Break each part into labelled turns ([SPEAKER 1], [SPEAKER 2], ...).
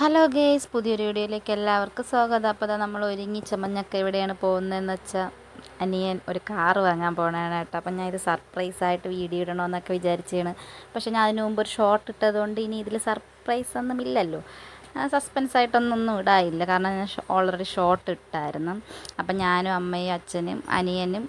[SPEAKER 1] Hello guys പുതിയൊരു വീഡിയോയിലേക്ക് എല്ലാവർക്കും സ്വാഗതം. അപ്പോൾ നമ്മൾ ഒരുങ്ങി ചമഞ്ഞൊക്കെ എവിടെയാണ് പോകുന്നതെന്ന് വെച്ചാൽ അനിയൻ ഒരു കാറ് വാങ്ങാൻ പോകണതാണ് കേട്ടോ. അപ്പം ഞാൻ ഇത് സർപ്രൈസായിട്ട് വീഡിയോ ഇടണമെന്നൊക്കെ വിചാരിച്ചാണ്. പക്ഷേ ഞാൻ അതിനു മുമ്പ് ഒരു ഷോർട്ട് ഇട്ടതുകൊണ്ട് ഇനി ഇതിൽ സർപ്രൈസ് ഒന്നും ഇല്ലല്ലോ. സസ്പെൻസ് ആയിട്ടൊന്നും ഇടായില്ല കാരണം ഞാൻ ഓൾറെഡി ഷോർട്ട് ഇട്ടായിരുന്നു. അപ്പം ഞാനും അമ്മയും അച്ഛനും അനിയനും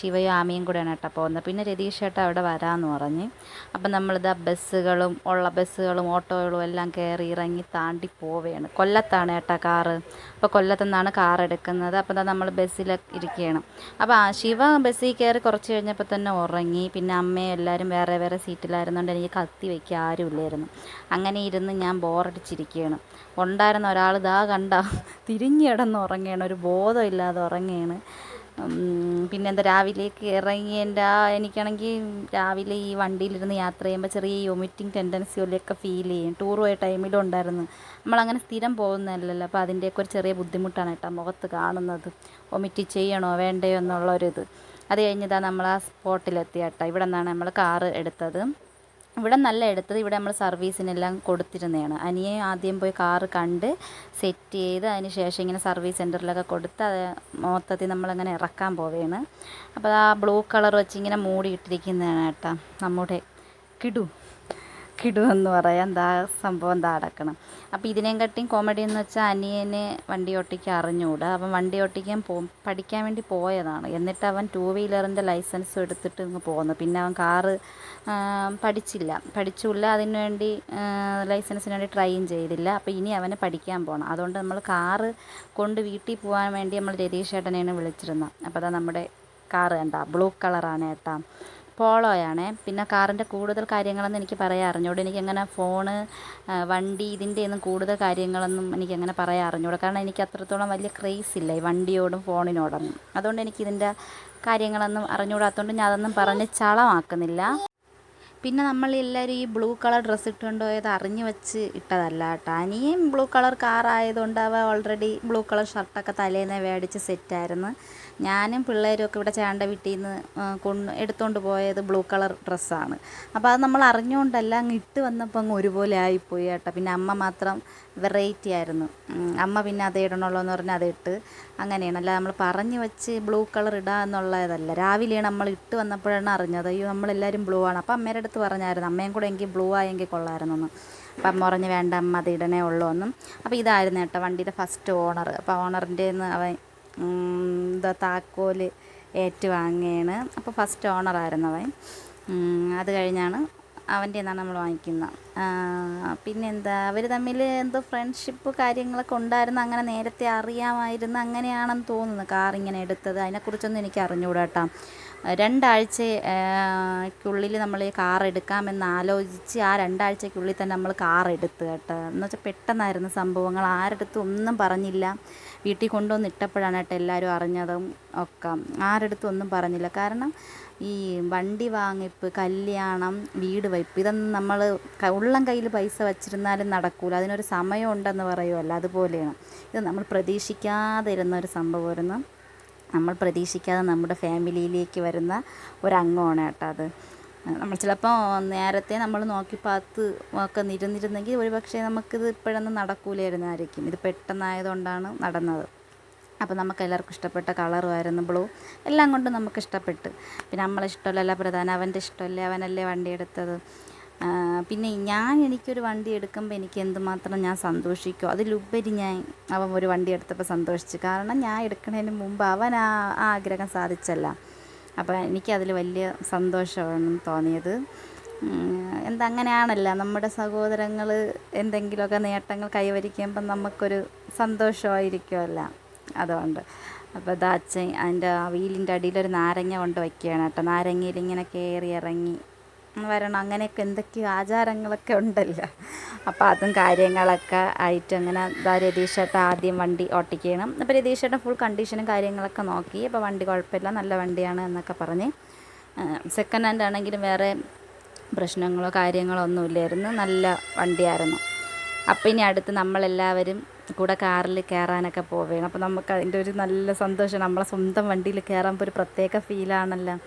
[SPEAKER 1] ശിവയും ആമയും കൂടെയാണ് കേട്ടോ പോകുന്നത്. പിന്നെ രതീഷ് ചേട്ടൻ അവിടെ വരാമെന്ന് പറഞ്ഞ്. അപ്പം നമ്മളിത് ബസ്സുകളും ഉള്ള ബസ്സുകളും ഓട്ടോകളും എല്ലാം കയറി ഇറങ്ങി താണ്ടി പോവുകയാണ്. കൊല്ലത്താണ് കേട്ടോ കാറ്. അപ്പോൾ കൊല്ലത്തു നിന്നാണ് കാർ എടുക്കുന്നത്. അപ്പോൾ നമ്മൾ ബസ്സിൽ ഇരിക്കുകയാണ്. അപ്പോൾ ആ ശിവ ബസ്സിൽ കയറി കുറച്ച് കഴിഞ്ഞപ്പോൾ തന്നെ ഉറങ്ങി. പിന്നെ അമ്മയും എല്ലാവരും വേറെ വേറെ സീറ്റിലായിരുന്നുകൊണ്ട് എനിക്ക് കത്തി വയ്ക്കാൻ ആരുമില്ലായിരുന്നു. അങ്ങനെ ഇരുന്ന് ഞാൻ ബോറടിച്ചിരിക്കുകയാണ് ഉണ്ടായിരുന്ന ഒരാൾ ഇതാ കണ്ട തിരിഞ്ഞു കിടന്ന് ഉറങ്ങുകയാണ്. ഒരു ബോധമില്ലാതെ ഉറങ്ങുകയാണ്. പിന്നെന്താ രാവിലേക്ക് ഇറങ്ങിയതിന്റെ ആ എനിക്കാണെങ്കിൽ രാവിലെ ഈ വണ്ടിയിലിരുന്ന് യാത്ര ചെയ്യുമ്പോൾ ചെറിയ വൊമിറ്റിംഗ് ടെൻഡൻസി പോലെയൊക്കെ ഫീൽ ചെയ്യും. ടൂർ പോയ ടൈമിലും ഉണ്ടായിരുന്നു. നമ്മളങ്ങനെ സ്ഥിരം പോകുന്നതല്ലല്ലോ. അപ്പോൾ അതിന്റെയൊക്കെ ഒരു ചെറിയ ബുദ്ധിമുട്ടാണ് കേട്ടോ മുഖത്ത് കാണുന്നത്. വൊമിറ്റ് ചെയ്യണോ വേണ്ടയോ എന്നുള്ളൊരിത്. അത് കഴിഞ്ഞിതാ നമ്മൾ ആ സ്പോട്ടിലെത്തി കേട്ടോ. ഇവിടെ നിന്നാണ് നമ്മൾ കാറ് എടുത്തത്. ഇവിടെ നല്ല എടുത്തത് ഇവിടെ നമ്മൾ സർവീസിനെല്ലാം കൊടുത്തിരുന്നതാണ്. അനിയെ ആദ്യം പോയി കാറ് കണ്ട് സെറ്റ് ചെയ്ത് അതിന് ശേഷം ഇങ്ങനെ സർവീസ് സെന്ററിലൊക്കെ കൊടുത്ത് അത് മൊത്തത്തിൽ നമ്മളങ്ങനെ ഇറക്കാൻ പോവുകയാണ് അപ്പോൾ ആ ബ്ലൂ കളർ വെച്ച് ഇങ്ങനെ മൂടിയിട്ടിരിക്കുന്നതാണ് കേട്ടോ. നമ്മുടെ കിടു. കിടു എന്ന് പറയാം. എന്താ സംഭവം എന്താ അടക്കണം. അപ്പോൾ ഇതിനേം കട്ടിയും കോമഡി എന്ന് വെച്ചാൽ അനിയനെ വണ്ടി ഓട്ടിക്കാൻ അറിഞ്ഞുകൂടാ. അപ്പം വണ്ടി ഓട്ടിക്കാൻ പോ പഠിക്കാൻ വേണ്ടി പോയതാണ്. എന്നിട്ട് അവൻ ടൂ വീലറിന്റെ ലൈസൻസും എടുത്തിട്ട് ഇങ്ങ് പോകുന്നു പിന്നെ അവൻ കാറ് പഠിച്ചില്ല. പഠിച്ചില്ല അതിന് വേണ്ടി ലൈസൻസിന് വേണ്ടി ട്രൈയും ചെയ്തില്ല. അപ്പോൾ ഇനി അവനെ പഠിക്കാൻ പോകണം അതുകൊണ്ട് നമ്മൾ കാറ് കൊണ്ട് വീട്ടിൽ പോകാൻ വേണ്ടി നമ്മൾ രതീഷ് ചേട്ടനെയാണ് വിളിച്ചിരുന്നത്. അപ്പോൾ അതാ നമ്മുടെ കാറ് കണ്ട ബ്ലൂ കളറാണ് ഏട്ടാ. പോളോയാണേ. പിന്നെ കാറിന്റെ കൂടുതൽ കാര്യങ്ങളൊന്നും എനിക്ക് പറയാൻ അറിഞ്ഞൂടെ എനിക്കങ്ങനെ ഫോണ് വണ്ടി ഇതിന്റെ ഒന്നും കൂടുതൽ കാര്യങ്ങളൊന്നും എനിക്കങ്ങനെ പറയാൻ അറിഞ്ഞൂടാ കാരണം എനിക്ക് അത്രത്തോളം വലിയ ക്രേസ് ഇല്ല ഈ വണ്ടിയോടും ഫോണിനോടൊന്നും. അതുകൊണ്ട് എനിക്കിതിന്റെ കാര്യങ്ങളൊന്നും അറിഞ്ഞുകൂടാത്തതുകൊണ്ട് ഞാൻ അതൊന്നും പറഞ്ഞ് ചളമാക്കുന്നില്ല. പിന്നെ നമ്മൾ എല്ലാവരും ഈ ബ്ലൂ കളർ ഡ്രസ്സ് ഇട്ടുകൊണ്ട് പോയത് അറിഞ്ഞു വെച്ച് ഇട്ടതല്ല കേട്ടോ അനിയും ബ്ലൂ കളർ കാറായതുകൊണ്ട് അവ ഓൾറെഡി ബ്ലൂ കളർ ഷർട്ടൊക്കെ തലേന്ന് മേടിച്ച് സെറ്റായിരുന്നു. ഞാനും പിള്ളേരും ഒക്കെ ഇവിടെ ചേണ്ട വീട്ടിൽ നിന്ന് കൊണ്ട് എടുത്തുകൊണ്ട് പോയത് ബ്ലൂ കളർ ഡ്രസ്സാണ്. അപ്പോൾ അത് നമ്മൾ അറിഞ്ഞുകൊണ്ടല്ല അങ്ങ് ഇട്ട് വന്നപ്പോൾ അങ്ങ് ഒരുപോലെ ആയിപ്പോയി കേട്ടോ. പിന്നെ അമ്മ മാത്രം വെറൈറ്റി ആയിരുന്നു. അമ്മ പിന്നെ അത് ഇടണമല്ലോ എന്ന് പറഞ്ഞാൽ അത് ഇട്ട് അങ്ങനെയാണ്. അല്ല നമ്മൾ പറഞ്ഞു വെച്ച് ബ്ലൂ കളർ ഇടുക എന്നുള്ളതല്ല. രാവിലെയാണ് നമ്മൾ ഇട്ട് വന്നപ്പോഴാണ് അറിഞ്ഞത്. അയ്യോ നമ്മളെല്ലാവരും ബ്ലൂ ആണ്. അപ്പോൾ അമ്മയുടെ അടുത്ത് പറഞ്ഞായിരുന്നു. അമ്മയും കൂടെ എങ്കിൽ ബ്ലൂ ആയെങ്കിൽ കൊള്ളായിരുന്നു എന്ന് അപ്പം അമ്മ പറഞ്ഞ് വേണ്ട അമ്മ അത് ഇടണേ ഉള്ളൂ എന്നും. അപ്പോൾ ഇതായിരുന്നു കേട്ടോ വണ്ടിയുടെ ഫസ്റ്റ് ഓണർ അപ്പോൾ ഓണറിന്റെ അവൻ എന്താ താക്കോൽ ഏറ്റുവാങ്ങുകയാണ് അപ്പോൾ ഫസ്റ്റ് ഓണറായിരുന്നു അവൻ. അത് കഴിഞ്ഞാണ് അവന്റെ നിന്നാണ് നമ്മൾ വാങ്ങിക്കുന്നത്. പിന്നെന്താ അവർ തമ്മിൽ എന്തോ ഫ്രണ്ട്ഷിപ്പ് കാര്യങ്ങളൊക്കെ ഉണ്ടായിരുന്നു. അങ്ങനെ നേരത്തെ അറിയാമായിരുന്നു. അങ്ങനെയാണെന്ന് തോന്നുന്നു കാർ ഇങ്ങനെ എടുത്തത്. അതിനെക്കുറിച്ചൊന്നും എനിക്ക് അറിഞ്ഞുകൂടാ കേട്ടോ രണ്ടാഴ്ചയ്ക്കുള്ളിൽ നമ്മൾ ഈ കാർ എടുക്കാമെന്ന് ആലോചിച്ച് ആ രണ്ടാഴ്ചയ്ക്കുള്ളിൽ തന്നെ നമ്മൾ കാർ എടുത്ത് കേട്ടോ. എന്ന് വെച്ചാൽ പെട്ടെന്നായിരുന്നു സംഭവങ്ങൾ. ആരടുത്തും ഒന്നും പറഞ്ഞില്ല. വീട്ടിൽ കൊണ്ടുവന്ന് ഇട്ടപ്പോഴാണ് കേട്ടോ എല്ലാവരും അറിഞ്ഞതും ഒക്കെ. ആരുടെ ഒന്നും പറഞ്ഞില്ല. കാരണം ഈ വണ്ടി വാങ്ങിപ്പ് കല്യാണം വീട് വയ്പ്പ് ഇതൊന്നും നമ്മൾ ഉള്ളം കയ്യിൽ പൈസ വച്ചിരുന്നാലും നടക്കൂല. അതിനൊരു സമയം ഉണ്ടെന്ന് പറയുമല്ലോ അതുപോലെയാണ്. ഇത് നമ്മൾ പ്രതീക്ഷിക്കാതെ ഇരുന്ന ഒരു സംഭവമായിരുന്നു നമ്മൾ പ്രതീക്ഷിക്കാതെ നമ്മുടെ ഫാമിലിയിലേക്ക് വരുന്ന ഒരംഗമാണ് കേട്ടോ അത്. നമ്മൾ ചിലപ്പോൾ നേരത്തെ നമ്മൾ നോക്കി പാത്ത് ഒക്കെ നിരുന്നിരുന്നെങ്കിൽ ഒരു പക്ഷേ നമുക്കിത് ഇപ്പോഴൊന്നും നടക്കൂലായിരുന്നായിരിക്കും ഇത് പെട്ടെന്നായതുകൊണ്ടാണ് നടന്നത്. അപ്പോൾ നമുക്ക് എല്ലാവർക്കും ഇഷ്ടപ്പെട്ട കളറുമായിരുന്നു ബ്ലൂ. എല്ലാം കൊണ്ടും നമുക്ക് ഇഷ്ടപ്പെട്ട്. പിന്നെ നമ്മളെ ഇഷ്ടമല്ല പ്രധാനം അവന്റെ ഇഷ്ടമല്ലേ അവനല്ലേ വണ്ടി എടുത്തത്? പിന്നെ ഞാൻ എനിക്കൊരു വണ്ടി എടുക്കുമ്പോൾ എനിക്ക് എന്തുമാത്രം ഞാൻ സന്തോഷിക്കും. അതിലുപരി ഞാൻ അവൻ ഒരു വണ്ടി എടുത്തപ്പോൾ സന്തോഷിച്ചു. കാരണം ഞാൻ എടുക്കുന്നതിന് മുമ്പ് അവൻ ആ ആഗ്രഹം സാധിച്ചല്ല. അപ്പോൾ എനിക്കതിൽ വലിയ സന്തോഷമാണ് തോന്നിയത്. എന്താ അങ്ങനെയാണല്ലോ നമ്മുടെ സഹോദരങ്ങൾ എന്തെങ്കിലുമൊക്കെ നേട്ടങ്ങൾ കൈവരിക്കുമ്പം നമുക്കൊരു സന്തോഷമായിരിക്കുമല്ല അതുകൊണ്ട് അപ്പോൾ ഇതാ അച്ഛൻ അതിന്റെ വീലിന്റെ അടിയിലൊരു നാരങ്ങ കൊണ്ട് വയ്ക്കുകയാണ് കേട്ടോ. നാരങ്ങയിൽ ഇങ്ങനെ കയറി ഇറങ്ങി വരണം. അങ്ങനെയൊക്കെ എന്തൊക്കെയോ ആചാരങ്ങളൊക്കെ ഉണ്ടല്ലോ. അപ്പോൾ അതും കാര്യങ്ങളൊക്കെ ആയിട്ട് അങ്ങനെ ഇതാ രതീഷേട്ടൻ ആദ്യം വണ്ടി ഓട്ടിക്കണം. അപ്പോൾ രതീഷേട്ടൻ ഫുൾ കണ്ടീഷനും കാര്യങ്ങളൊക്കെ നോക്കി. അപ്പോൾ വണ്ടി കുഴപ്പമില്ല. നല്ല വണ്ടിയാണ് എന്നൊക്കെ പറഞ്ഞ്. സെക്കൻഡ് ഹാൻഡ് ആണെങ്കിലും വേറെ പ്രശ്നങ്ങളോ കാര്യങ്ങളോ ഒന്നുമില്ലായിരുന്നു നല്ല വണ്ടിയായിരുന്നു. അപ്പം ഇനി അടുത്ത് നമ്മളെല്ലാവരും കൂടെ കാറിൽ കയറാനൊക്കെ പോവുകയാണ്. അപ്പോൾ നമുക്ക് അതിന്റെ ഒരു നല്ല സന്തോഷം. നമ്മളെ സ്വന്തം വണ്ടിയിൽ കയറാൻ ഒരു പ്രത്യേക ഫീലാണല്ലോ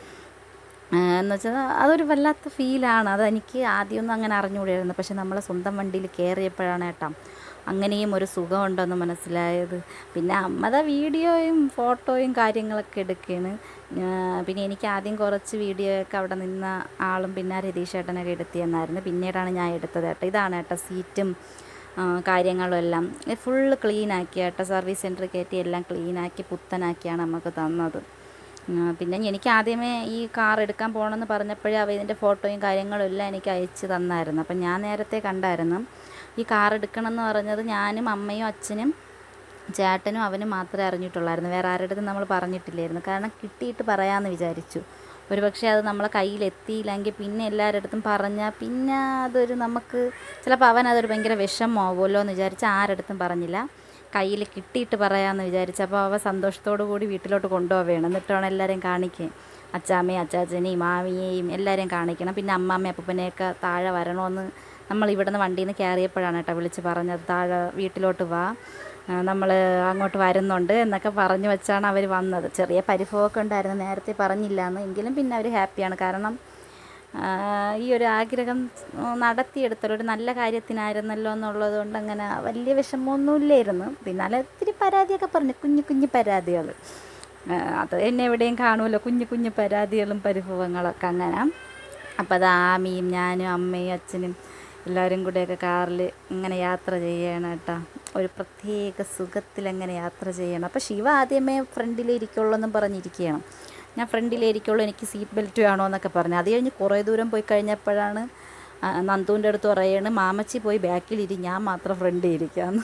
[SPEAKER 1] എന്ന് വെച്ചാൽ അതൊരു വല്ലാത്ത ഫീലാണ്. അതെനിക്ക് ആദ്യമൊന്നും അങ്ങനെ അറിഞ്ഞുകൂടായിരുന്നു പക്ഷെ നമ്മളെ സ്വന്തം വണ്ടിയിൽ കയറിയപ്പോഴാണ് ഏട്ടാ അങ്ങനെയും ഒരു സുഖമുണ്ടെന്ന് മനസ്സിലായത്. പിന്നെ അമ്മത വീഡിയോയും ഫോട്ടോയും കാര്യങ്ങളൊക്കെ എടുക്കുകയാണ് പിന്നെ എനിക്ക് ആദ്യം കുറച്ച് വീഡിയോ ഒക്കെ അവിടെ നിന്ന ആളും പിന്നെ രതീഷ് ഏട്ടനൊക്കെ എടുത്തു തന്നായിരുന്നു പിന്നീടാണ് ഞാൻ എടുത്തത് കേട്ടോ ഇതാണ് കേട്ടോ സീറ്റും കാര്യങ്ങളും എല്ലാം. ഫുള്ള് ക്ലീനാക്കി കേട്ടോ സർവീസ് സെന്ററിൽ കയറ്റി എല്ലാം ക്ലീനാക്കി പുത്തനാക്കിയാണ് നമുക്ക് തന്നത്. പിന്നെ എനിക്ക് ആദ്യമേ ഈ കാർ എടുക്കാൻ പോകണമെന്ന് പറഞ്ഞപ്പോഴേ അവ ഇതിന്റെ ഫോട്ടോയും കാര്യങ്ങളും എല്ലാം എനിക്ക് അയച്ച് തന്നായിരുന്നു. അപ്പം ഞാൻ നേരത്തെ കണ്ടായിരുന്നു. ഈ കാർ എടുക്കണമെന്ന് പറഞ്ഞത് ഞാനും അമ്മയും അച്ഛനും ചേട്ടനും അവനും മാത്രമേ അറിഞ്ഞിട്ടുള്ളായിരുന്നു. വേറെ ആരുടെ നമ്മൾ പറഞ്ഞിട്ടില്ലായിരുന്നു. കാരണം കിട്ടിയിട്ട് പറയാമെന്ന് വിചാരിച്ചു. ഒരു പക്ഷേ അത് നമ്മളെ കയ്യിലെത്തിയില്ലെങ്കിൽ പിന്നെ എല്ലാവരുടെ അടുത്തും പറഞ്ഞാൽ പിന്നെ അതൊരു നമുക്ക് ചിലപ്പോൾ അവൻ അതൊരു ഭയങ്കര വിഷമമാവുമല്ലോ എന്ന് വിചാരിച്ച് ആരടുത്തും പറഞ്ഞില്ല. കയ്യിൽ കിട്ടിയിട്ട് പറയാമെന്ന് വിചാരിച്ചു അപ്പോൾ അവ സന്തോഷത്തോടു കൂടി വീട്ടിലോട്ട് കൊണ്ടുപോവുകയാണ് എന്നിട്ടാണ് എല്ലാവരെയും കാണിക്കുകയും അച്ചാമ്മയും അച്ചാച്ചനെയും മാമിയെയും എല്ലാവരെയും കാണിക്കണം. പിന്നെ അമ്മാമ്മയും അപ്പനെയൊക്കെ താഴെ വരണമെന്ന് നമ്മൾ ഇവിടുന്ന് വണ്ടിയിൽ നിന്ന് കയറിയപ്പോഴാണ് കേട്ടോ വിളിച്ച് പറഞ്ഞത്. താഴെ വീട്ടിലോട്ട് വാ. നമ്മൾ അങ്ങോട്ട് വരുന്നുണ്ട് എന്നൊക്കെ പറഞ്ഞു വെച്ചാണ് അവർ വന്നത്. ചെറിയ പരിഭവമൊക്കെ ഉണ്ടായിരുന്നു. നേരത്തെ പറഞ്ഞില്ല എന്ന് എങ്കിലും പിന്നെ അവർ ഹാപ്പിയാണ്. കാരണം ഈ ഒരു ആഗ്രഹം നടത്തിയെടുത്തല്ലോ ഒരു നല്ല കാര്യത്തിനായിരുന്നല്ലോ എന്നുള്ളത് കൊണ്ട് അങ്ങനെ വലിയ വിഷമമൊന്നുമില്ലായിരുന്നു. പിന്നാലെ ഒത്തിരി പരാതിയൊക്കെ പറഞ്ഞു കുഞ്ഞു കുഞ്ഞു പരാതികൾ. അത് എന്നെ എവിടെയും കാണുമല്ലോ കുഞ്ഞു കുഞ്ഞു പരാതികളും പരിഭവങ്ങളൊക്കെ അങ്ങനെ. അപ്പോൾ അത് ആമിയും ഞാനും അമ്മയും അച്ഛനും എല്ലാവരും കൂടെയൊക്കെ കാറിൽ ഇങ്ങനെ യാത്ര ചെയ്യണം കേട്ടോ. ഒരു പ്രത്യേക സുഖത്തിൽ അങ്ങനെ യാത്ര ചെയ്യണം. അപ്പോൾ ശിവ ആദ്യമേ ഫ്രണ്ടിലിരിക്കുള്ളൂ എന്നും പറഞ്ഞിരിക്കുകയാണ്. ഞാൻ ഫ്രണ്ടിലേരിക്കുള്ളൂ എനിക്ക് സീറ്റ് ബെൽറ്റ് വേണോ എന്നൊക്കെ പറഞ്ഞു. അത് കഴിഞ്ഞ് കുറേ ദൂരം പോയി കഴിഞ്ഞപ്പോഴാണ് നന്ദുവിന്റെ അടുത്ത് പറയാണ് മാമച്ചി പോയി ബാക്കിലിരി ഞാൻ മാത്രം ഫ്രണ്ടിൽ ഇരിക്കാമെന്ന്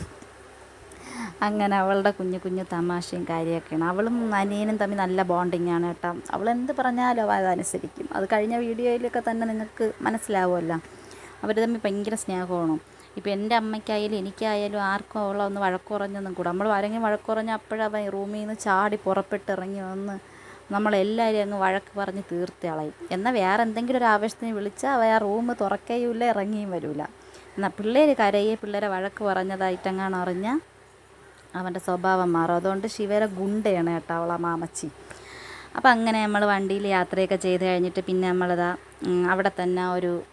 [SPEAKER 1] അങ്ങനെ അവളുടെ കുഞ്ഞു കുഞ്ഞു തമാശയും കാര്യമൊക്കെയാണ്. അവളും അനിയനും തമ്മിൽ നല്ല ബോണ്ടിങ് ആണ് കേട്ടോ. അവൾ എന്ത് പറഞ്ഞാലോ അതനുസരിക്കും. അത് കഴിഞ്ഞ വീഡിയോയിലൊക്കെ തന്നെ നിങ്ങൾക്ക് മനസ്സിലാവുമല്ലോ. അവർ തമ്മിൽ ഭയങ്കര സ്നേഹമാണ്. ഇപ്പോൾ എന്റെ അമ്മയ്ക്കായാലും എനിക്കായാലും ആർക്കും അവളൊന്ന് വഴക്കുറഞ്ഞൊന്നും കൂടെ. നമ്മൾ ആരെങ്കിലും വഴക്കുറഞ്ഞ അപ്പോഴവൻ റൂമിൽ നിന്ന് ചാടി പുറപ്പെട്ടിറങ്ങി വന്ന് നമ്മളെല്ലാവരും അങ്ങ് വഴക്ക് പറഞ്ഞ് തീർത്ത് കളയും. എന്നാൽ വേറെ എന്തെങ്കിലും ഒരു ആവശ്യത്തിന് വിളിച്ചാൽ അവ ആ റൂം തുറക്കുകയില്ല ഇറങ്ങിയും വരില്ല. എന്നാൽ പിള്ളേർ കരയെ പിള്ളേരെ വഴക്ക് പറഞ്ഞതായിട്ടെങ്ങാണ് അറിഞ്ഞാൽ അവന്റെ സ്വഭാവം മാറും. അതുകൊണ്ട് ശിവരെ ഗുണ്ടയാണ് കേട്ടോ അവളെ മാമച്ചി. അപ്പം അങ്ങനെ നമ്മൾ വണ്ടിയിൽ യാത്രയൊക്കെ ചെയ്ത് കഴിഞ്ഞിട്ട് പിന്നെ നമ്മളിതാ അവിടെ തന്നെ ഒരു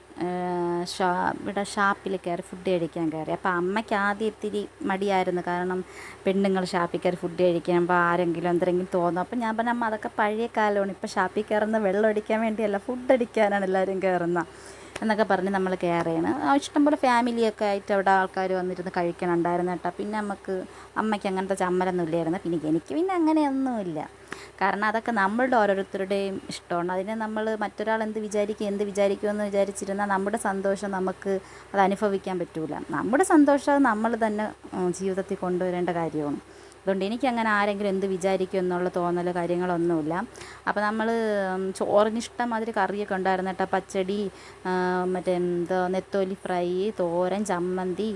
[SPEAKER 1] ഷാ ഇവിടെ ഷാപ്പിൽ കയറി ഫുഡ് കഴിക്കാൻ കയറി. അപ്പോൾ അമ്മയ്ക്ക് ആദ്യം ഇത്തിരി മടിയായിരുന്നു. കാരണം പെണ്ണുങ്ങൾ ഷാപ്പിൽ കയറി ഫുഡ് കഴിക്കുമ്പോൾ ആരെങ്കിലും എന്തെങ്കിലും തോന്നും. അപ്പോൾ ഞാൻ പറഞ്ഞു അമ്മ അതൊക്കെ പഴയ കാലമാണ്. ഇപ്പോൾ ഷാപ്പിൽ കയറുന്ന വെള്ളം അടിക്കാൻ വേണ്ടിയല്ല ഫുഡ് അടിക്കാനാണ് എല്ലാവരും കയറുന്നത് എന്നൊക്കെ പറഞ്ഞ് നമ്മൾ കയറിയാണ് ഇഷ്ടംപോലെ ഫാമിലിയൊക്കെ ആയിട്ട് അവിടെ ആൾക്കാർ വന്നിരുന്ന് കഴിക്കണുണ്ടായിരുന്നു കേട്ടോ. പിന്നെ നമുക്ക് അമ്മയ്ക്ക് അങ്ങനത്തെ ചമ്മലൊന്നും ഇല്ലായിരുന്നു. പിന്നെ എനിക്ക് പിന്നെ അങ്ങനെയൊന്നുമില്ല. കാരണം അതൊക്കെ നമ്മളുടെ ഓരോരുത്തരുടെയും ഇഷ്ടമാണ്. അതിനെ നമ്മൾ മറ്റൊരാൾ എന്ത് വിചാരിക്കും എന്ത് വിചാരിക്കുമെന്ന് വിചാരിച്ചിരുന്നാൽ നമ്മുടെ സന്തോഷം നമുക്ക് അത് അനുഭവിക്കാൻ പറ്റില്ല നമ്മുടെ സന്തോഷം നമ്മൾ തന്നെ ജീവിതത്തിൽ കൊണ്ടുവരേണ്ട കാര്യമാണ്. അതുകൊണ്ട് എനിക്കങ്ങനെ ആരെങ്കിലും എന്ത് വിചാരിക്കും എന്നുള്ള തോന്നൽ കാര്യങ്ങളൊന്നുമില്ല അപ്പോൾ നമ്മൾ ചോറിന് ഇഷ്ടംമാതിരി കറിയൊക്കെ ഉണ്ടായിരുന്നു കേട്ടോ പച്ചടി മറ്റേ എന്തോ നെത്തോലി ഫ്രൈ തോരൻ ചമ്മന്തി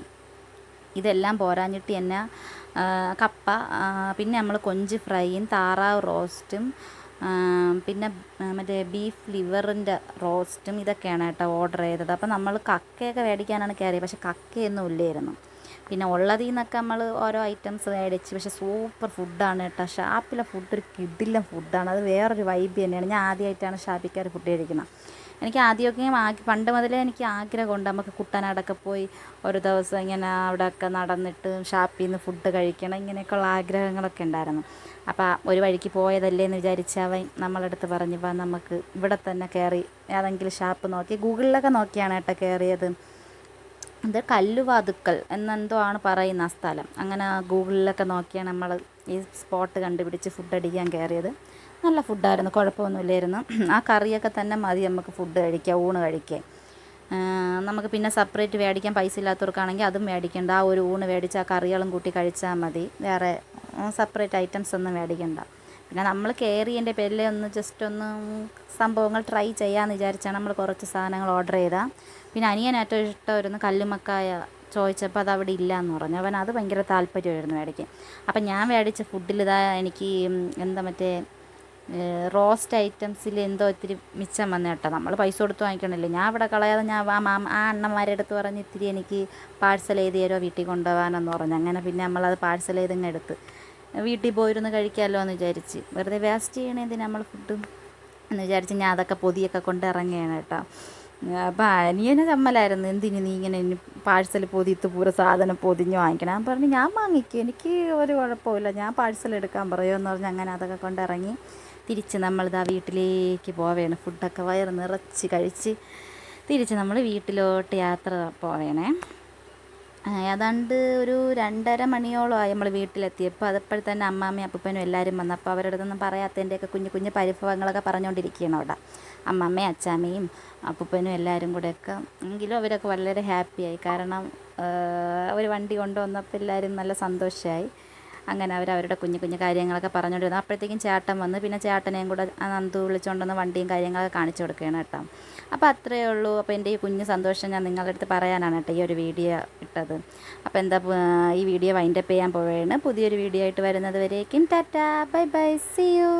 [SPEAKER 1] ഇതെല്ലാം പോരാഞ്ഞിട്ട് തന്നെ കപ്പ പിന്നെ നമ്മൾ കൊഞ്ച് ഫ്രൈയും താറാവ് റോസ്റ്റും പിന്നെ മറ്റേ ബീഫ് ലിവറിന്റെ റോസ്റ്റും ഇതൊക്കെയാണ് കേട്ടോ ഓർഡർ ചെയ്തത്. അപ്പോൾ നമ്മൾ കക്കയൊക്കെ മേടിക്കാനാണ് കയറിയത്. പക്ഷേ കക്കയൊന്നും ഇല്ലായിരുന്നു. പിന്നെ ഉള്ളതിൽ നിന്നൊക്കെ നമ്മൾ ഓരോ ഐറ്റംസ് മേടിച്ച്. പക്ഷെ സൂപ്പർ ഫുഡാണ് കേട്ടോ. ഷാപ്പിലെ ഫുഡ് ഒരു കിടിലം ഫുഡാണ്. അത് വേറൊരു വൈബ് തന്നെയാണ്. ഞാൻ ആദ്യമായിട്ടാണ് ഷാപ്പിക്കാർ ഫുഡ് കഴിക്കുന്നത്. എനിക്ക് ആദ്യമൊക്കെ പണ്ട് മുതലേ എനിക്ക് ആഗ്രഹമുണ്ട് നമുക്ക് കുട്ടനാടൊക്കെ പോയി ഒരു ദിവസം ഇങ്ങനെ അവിടെയൊക്കെ നടന്നിട്ട് ഷാപ്പിൽ നിന്ന് ഫുഡ് കഴിക്കണം ഇങ്ങനെയൊക്കെയുള്ള ആഗ്രഹങ്ങളൊക്കെ ഉണ്ടായിരുന്നു. അപ്പോൾ ഒരു വഴിക്ക് പോയതല്ലേ എന്ന് വിചാരിച്ച് അവൻ നമ്മളടുത്ത് പറഞ്ഞു വാ നമുക്ക് ഇവിടെ തന്നെ കയറി ഏതെങ്കിലും ഷാപ്പ് നോക്കി ഗൂഗിളിലൊക്കെ നോക്കിയാണ് കേട്ടോ കയറിയത്. ഇത് കല്ലുവാതുക്കൽ എന്നെന്തോ ആണ് പറയുന്ന സ്ഥലം. അങ്ങനെ ഗൂഗിളിലൊക്കെ നോക്കിയാണ് നമ്മൾ ഈ സ്പോട്ട് കണ്ടുപിടിച്ച് ഫുഡ് അടിക്കാൻ കയറിയത്. നല്ല ഫുഡായിരുന്നു കുഴപ്പമൊന്നുമില്ലായിരുന്നു. ആ കറിയൊക്കെ തന്നെ മതി നമുക്ക് ഫുഡ് കഴിക്കാം ഊണ് കഴിക്കാൻ നമുക്ക് പിന്നെ സെപ്പറേറ്റ് മേടിക്കാൻ പൈസ ഇല്ലാത്തവർക്കാണെങ്കിൽ അതും മേടിക്കേണ്ട. ആ ഒരു ഊണ് മേടിച്ച് ആ കറികളും കൂട്ടി കഴിച്ചാൽ മതി. വേറെ സെപ്പറേറ്റ് ഐറ്റംസ് ഒന്നും മേടിക്കണ്ട. പിന്നെ നമ്മൾ കയറിയതിന്റെ പേരിൽ ഒന്ന് ജസ്റ്റ് ഒന്ന് സംഭവങ്ങൾ ട്രൈ ചെയ്യാമെന്ന് വിചാരിച്ചാണ് നമ്മൾ കുറച്ച് സാധനങ്ങൾ ഓർഡർ ചെയ്താൽ പിന്നെ അനിയൻ ഏറ്റവും ഇഷ്ടമായിരുന്നു കല്ലുമക്കായ ചോദിച്ചപ്പോൾ അത് അവിടെ ഇല്ല എന്ന് പറഞ്ഞു. അവൻ അത് ഭയങ്കര താല്പര്യമായിരുന്നു മേടിക്കാൻ. അപ്പം ഞാൻ മേടിച്ച ഫുഡിൽ ഇതാ എനിക്ക് എന്താ മറ്റേ റോസ്റ്റ് ഐറ്റംസിൽ എന്തോ ഇത്തിരി മിച്ചം വന്ന കേട്ടോ. നമ്മൾ പൈസ കൊടുത്ത് വാങ്ങിക്കണമല്ലോ ഞാൻ ഇവിടെ കളയാതെ ഞാൻ ആ മാം ആ അണ്ണന്മാരെ അടുത്ത് പറഞ്ഞ് ഇത്തിരി എനിക്ക് പാഴ്സൽ ചെയ്ത് തരുമോ വീട്ടിൽ കൊണ്ടുപോകാനെന്ന് പറഞ്ഞു. അങ്ങനെ പിന്നെ നമ്മളത് പാഴ്സൽ ചെയ്തങ്ങ് എടുത്ത്. വീട്ടിൽ പോയിരുന്ന് കഴിക്കാമല്ലോ എന്ന് വിചാരിച്ച്. വെറുതെ വേസ്റ്റ് ചെയ്യണേന്തിന് നമ്മൾ ഫുഡ് എന്ന് വിചാരിച്ച് ഞാൻ അതൊക്കെ പൊതിയൊക്കെ കൊണ്ട് ഇറങ്ങുകയാണ് കേട്ടോ. അപ്പം അനിയനെ ചമ്മലായിരുന്നു. എന്തിന് നീ ഇങ്ങനെ പാഴ്സൽ പൊതിത്ത് പൂര സാധനം പൊതിഞ്ഞ് വാങ്ങിക്കണം? ഞാൻ പറഞ്ഞു ഞാൻ വാങ്ങിക്കും. എനിക്ക് ഒരു കുഴപ്പമില്ല ഞാൻ പാഴ്സൽ എടുക്കാൻ പറയുമെന്ന് പറഞ്ഞ് അങ്ങനെ അതൊക്കെ കൊണ്ടിറങ്ങി തിരിച്ച് നമ്മളിതാ വീട്ടിലേക്ക് പോവേണ്. ഫുഡൊക്കെ വയറ് നിറച്ച് കഴിച്ച് തിരിച്ച് നമ്മൾ വീട്ടിലോട്ട് യാത്ര പോവേണേ. ഏതാണ്ട് ഒരു രണ്ടര മണിയോളമായി നമ്മൾ വീട്ടിലെത്തിയപ്പോൾ അതപ്പോൾ തന്നെ അമ്മാമ്മയും അപ്പനും എല്ലാവരും വന്നപ്പോൾ അവരുടെ അടുത്തൊന്നും പറയാത്തതിന്റെയൊക്കെ കുഞ്ഞു കുഞ്ഞു പരിഭവങ്ങളൊക്കെ പറഞ്ഞുകൊണ്ടിരിക്കുകയാണ് അവിടെ. അമ്മമ്മയും അച്ചാമ്മയും അപ്പനും എല്ലാവരും കൂടെയൊക്കെ എങ്കിലും അവരൊക്കെ വളരെ ഹാപ്പിയായി. കാരണം അവർ വണ്ടി കൊണ്ടുവന്നപ്പോൾ എല്ലാവരും നല്ല സന്തോഷമായി അങ്ങനെ അവർ അവരുടെ കുഞ്ഞു കുഞ്ഞു കാര്യങ്ങളൊക്കെ പറഞ്ഞുകൊണ്ടിരുന്നു. അപ്പോഴത്തേക്കും ചേട്ടൻ വന്ന്. പിന്നെ ചേട്ടനെയും കൂടെ നന്ദു വിളിച്ചുകൊണ്ടുവന്ന് വണ്ടിയും കാര്യങ്ങളൊക്കെ കാണിച്ചു കൊടുക്കുകയാണ് കേട്ടോ. അപ്പോൾ അത്രയേ ഉള്ളൂ. അപ്പോൾ എന്റെ ഈ കുഞ്ഞു സന്തോഷം ഞാൻ നിങ്ങളുടെ അടുത്ത് പറയാനാണ് കേട്ടോ ഈ ഒരു വീഡിയോ ഇട്ടത്. അപ്പോൾ എന്താ ഈ വീഡിയോ വൈൻഡപ്പ് ചെയ്യാൻ പോവുകയാണ്. പുതിയൊരു വീഡിയോ ആയിട്ട് വരുന്നത് വരേക്കും. Tata. Bye bye. See you